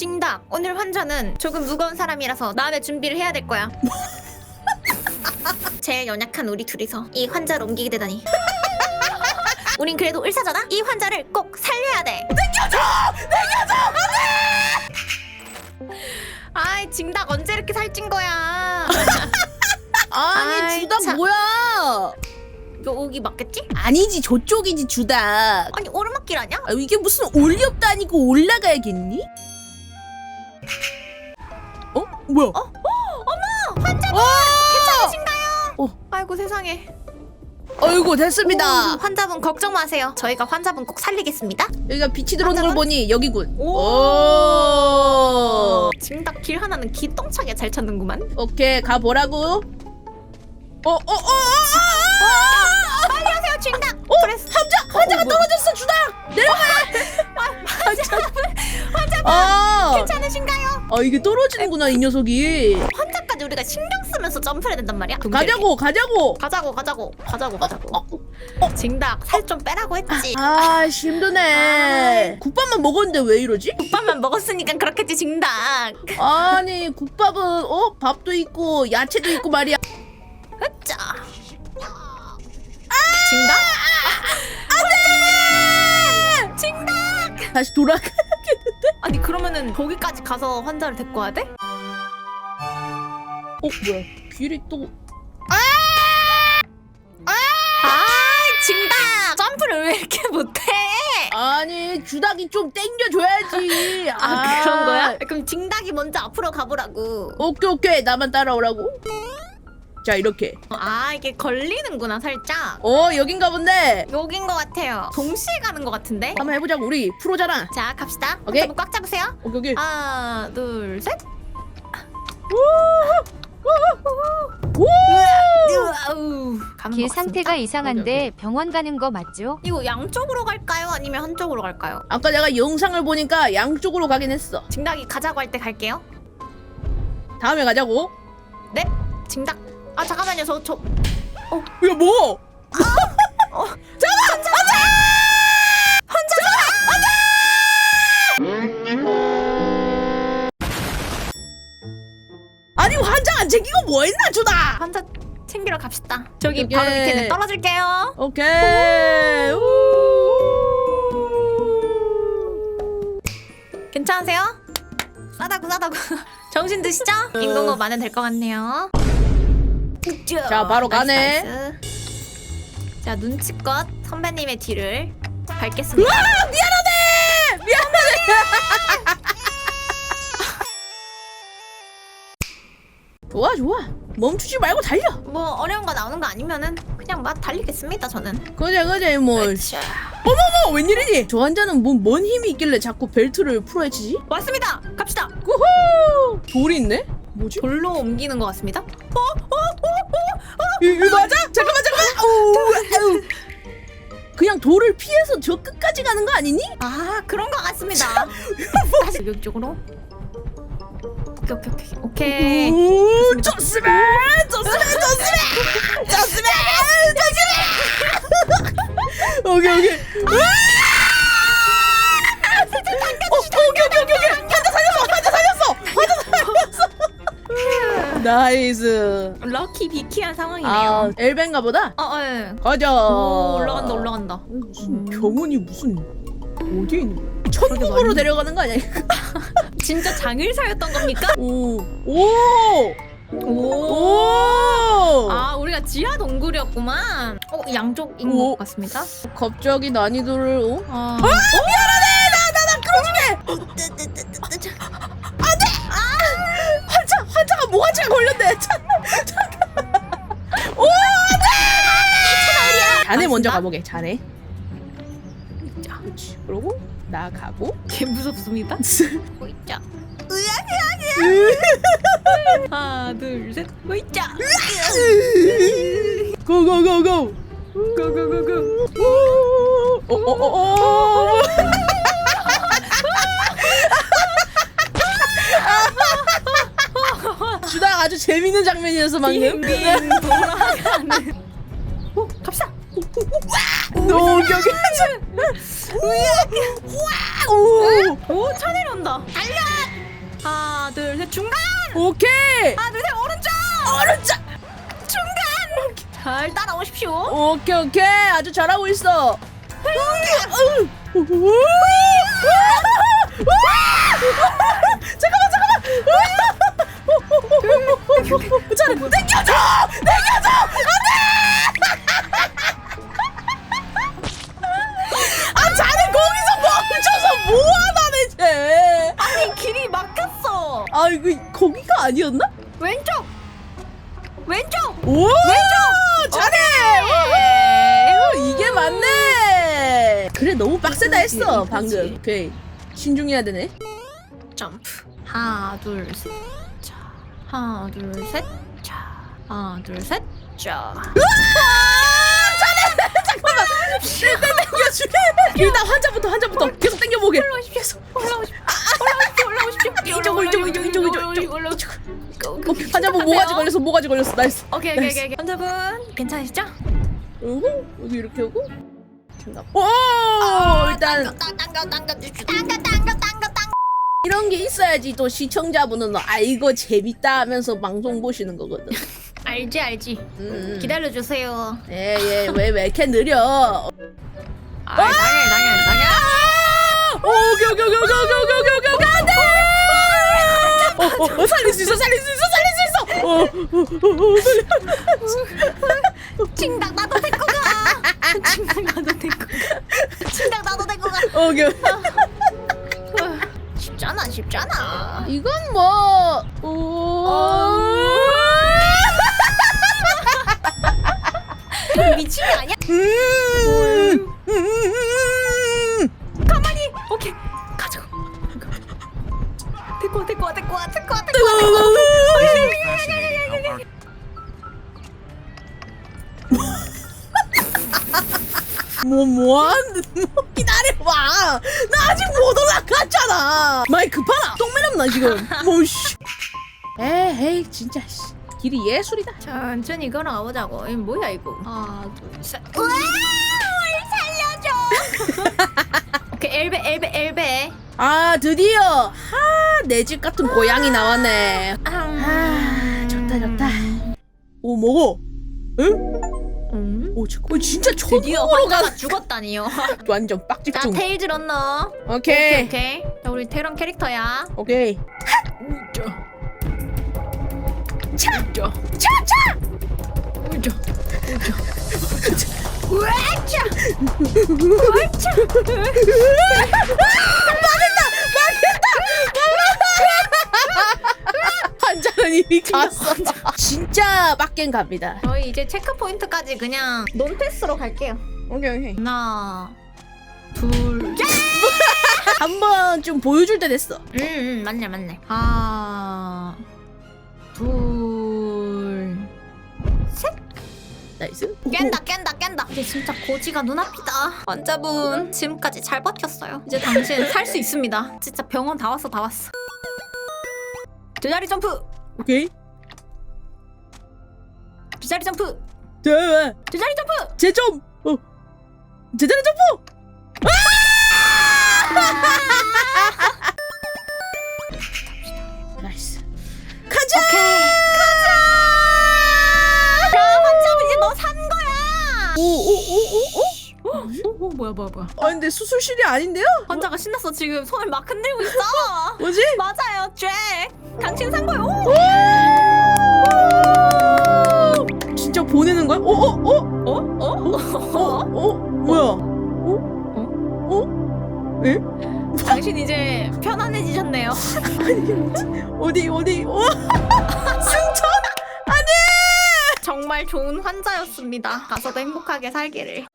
찡닭 오늘 환자는 조금 무거운 사람이라서 마음의 준비를 해야 될 거야 제일 연약한 우리 둘이서 이 환자를 옮기게 되다니 우린 그래도 의사잖아 이 환자를 꼭 살려야 돼 내겨줘! 내겨줘! 안돼! 아이 징닭 언제 이렇게 살찐 거야 아니 아이, 주다 참. 뭐야? 이거 오기 맞겠지? 아니지 저쪽이지 주다. 아니 오르막길 아니야? 아, 이게 무슨 올렵도 아니고 올라가야겠니? 어? 뭐야? 어? 어머! 환자분! 와! 괜찮으신가요? 어. 아이고 세상에 어이구 됐습니다. 오, 환자분 걱정 마세요 저희가 환자분 꼭 살리겠습니다 여기가 빛이 들어오는 걸 환자분? 보니 여기군. 오. 오. 징닭 길 하나는 기똥차게 잘 찾는구만 오케이 가보라고. 어, 어, 어, 어, 어, 빨리 하세요 징닭 어, 그래서 환자, 환자가? 떨어졌어, 아 이게 떨어지는구나 이 녀석이. 환자까지 우리가 신경 쓰면서 점프를 해야 된단 말이야 가자고, 가자고. 가자고 가자고 가자고 가자고 징닭 살좀 빼라고 했지 아, 힘드네. 국밥만 먹었는데 왜 이러지? 국밥만 먹었으니까 그렇겠지 징닭 아니 국밥은 어 밥도 있고 야채도 있고 말이야. 자 징닭? 안돼 징닭 다시 돌아가. 아니 그러면은 거기까지 가서 환자를 데리고 와야 돼? 어 뭐야? 길이 또. 아 징닭 점프를 왜 이렇게 못해? 아니 주닥이 좀 땡겨줘야지. 아, 그런 거야? 그럼 징닭이 먼저 앞으로 가보라고 오케이 오케이 나만 따라오라고. 자 이렇게. 아 이게 걸리는구나 살짝 어 여긴가 본데. 여긴 것 같아요 동시에 가는 것 같은데? 한번 해보자고 우리 프로잖아. 자 갑시다 오케이. 한번 꽉 잡으세요 오케이 오케이. 하나 둘셋 길것 상태가. 이상한데 병원 가는 거 맞죠? 이거 양쪽으로 갈까요? 아니면 한쪽으로 갈까요? 아까 내가 영상을 보니까 양쪽으로 가긴 했어. 징닭이 가자고 할 때 갈게요 다음에 가자고. 네? 징닭 아 잠깐만요 저저 야 뭐? 아니 환자 안 챙기고 뭐 했나 주다. 환자 챙기러 갑시다 저기 오케이. 바로 밑에는 떨어질게요 오케이. 우. 괜찮으세요? 싸다고 싸다고 정신 드시죠? 인공호흡 안 해도 될것 같네요 자, 바로 가네. 나이스. 자 눈치껏 선배님의 뒤를 밟겠습니다 미안하네. 미안하네. 좋아 좋아. 멈추지 말고 달려. 뭐 어려운 거 나오는 거 아니면은 그냥 막 달리겠습니다 저는 그래 그래 뭐. 자 어머머 웬일이니? 저 환자는 뭐, 뭔 힘이 있길래 자꾸 벨트를 풀어헤치지? 왔습니다 갑시다 우후! 돌이 있네? 뭐지? 돌로 옮기는 것 같습니다 이, 이 맞아? 잠깐만 잠깐만! 어우, 아우. 그냥 돌을 피해서 저 끝까지 가는 거 아니니? 아 그런 것 같습니다 다시 이쪽으로 오케이 오케이 오케이 오케이 오, 좋습니다! 좋습니다! 좋습니다! 좋습니다! 좋습니다! 오케이 오케이 으아! 나이스 럭키 비키한 상황이네요 아 엘벤가 보다? 어, 예. 가자 오, 올라간다, 올라간다. 무슨 병원이 무슨 어디에 있는 거야? 천국으로 데려가는 거 아니야? 진짜 장일사였던 겁니까? 오, 오, 오. 아, 우리가 지하 동굴이었구만. 어, 양쪽인 오. 것 같습니다. 갑자기 난이도를 어? 아, 미안하네, 나 나나 끌어주게. 모가지가 걸렸네. 잠깐, 잠깐. 오, 안돼. 자네 먼저 가보게. 자네. 자, 그렇지. 그러고 나 가고. 개 무섭습니다. 보이자. 하나, 둘, 셋. 보이자. 고고고고. 고고고고. 오오오오. 재밌는 장면이어서 방금. 돌아가는. 오, 갑시다. 노경이. 오. 오, 차 내려온다. 달려! 하나 둘 셋 중간 오케이 하나 둘 셋 오른쪽 오른쪽 중간 잘 따라오십시오 오케이 오케이 아주 잘하고 있어 잠깐만 잠깐만 왼쪽! 오! 왼쪽! 잘해! 어, 이게 맞네! 그래 너무 빡세다 했어 그치, 방금. 오케이. 신중해야 되네. 점프. 하나 둘 셋 자. 하나 둘 셋 자. 하나 둘 셋 자. 잠깐만. 일단 당겨주게. 일단 모가지 걸렸어 나이스 오케이 오케이 오케이 오케이. 환자분 괜찮으시죠? 오고 여기 이렇게 오고 잠깐 오 일단 당겨 당겨 당겨 당겨 당겨 당겨 당겨 이런 게 있어야지 또 시청자분은 아 이거 재밌다 하면서 방송 보시는 거거든 알지 알지 음. 기다려 주세요 예예 왜 왜 이렇게 느려 아 당연 당연 당연 오케이 오케이 오케이 오케이 오케이 오케이 오케이 오케이 안돼 어, 어, 어, 살릴 수 있어 살릴 수 있어 칭당 나도 데리고 가. 칭당 나도 데리고 가. 칭당 나도 데리고 가. 오케이. 쉽잖아 쉽잖아. 이건 뭐 오. 미친 거 아니야? 음, 뭐 뭐한 뭐 기다려봐. 나 아직 못 올라갔잖아. 많이 급하나 똥매름 나 지금. 뭐 씨. 에이 진짜 씨. 길이 예술이다. 천천히 걸어가보자고. 이 뭐야 이거? 하나 둘셋. 우와 살려줘. 오케이 엘베 엘베 엘베. 아 드디어. 하 내 집 같은 고양이 나왔네. 아. 좋다 좋다. 오 먹어 응? 음? 오 잠깐 어, 진짜 드디어 초보로 가 환자가 죽었다니요. 완전 자 빡집중. 테일 들었너 오케이. 오케이 자 우리 테런 캐릭터야. 오케이. 우짜 차차 차차! 우짜 우짜 우짜 우짜 환자는 이미 갔어 진짜. 빡겐 갑니다. 저희 이제 체크 포인트까지 그냥 논 패스로 갈게요. 오케이 오케이. 하나 둘 한번 좀 보여줄 때 됐어. 음, 음 맞네 맞네. 하나 둘 나이스. 깬다 깬다 깬다. 이제 진짜 고지가 눈앞이다. 환자분 지금까지 잘 버텼어요. 이제 당신 살 수 있습니다. 진짜 병원 다 왔어 다 왔어 두 자리 점프! 오케이. 두 자리 점프! 자두 자리 점프! 제점! 어. 제자리 점프! 아! 나이스. 가자! 가자! 야 환자분 이제 너 산 거야! 오오오오오? 오, 오 뭐야 뭐야 뭐야. 아 근데 수술실이 아닌데요? 환자가 신났어. 지금 손을 막 흔들고 있어. 뭐지? 맞아요 잭 당신 산 거요 오! 진짜 보내는 거야 오오오 어? 어? 어? 어? 뭐야 어? 어? 에? 당신 이제 편안해지셨네요 어디 어디 어? 승천 정말 좋은 환자였습니다 가서도 행복하게 살기를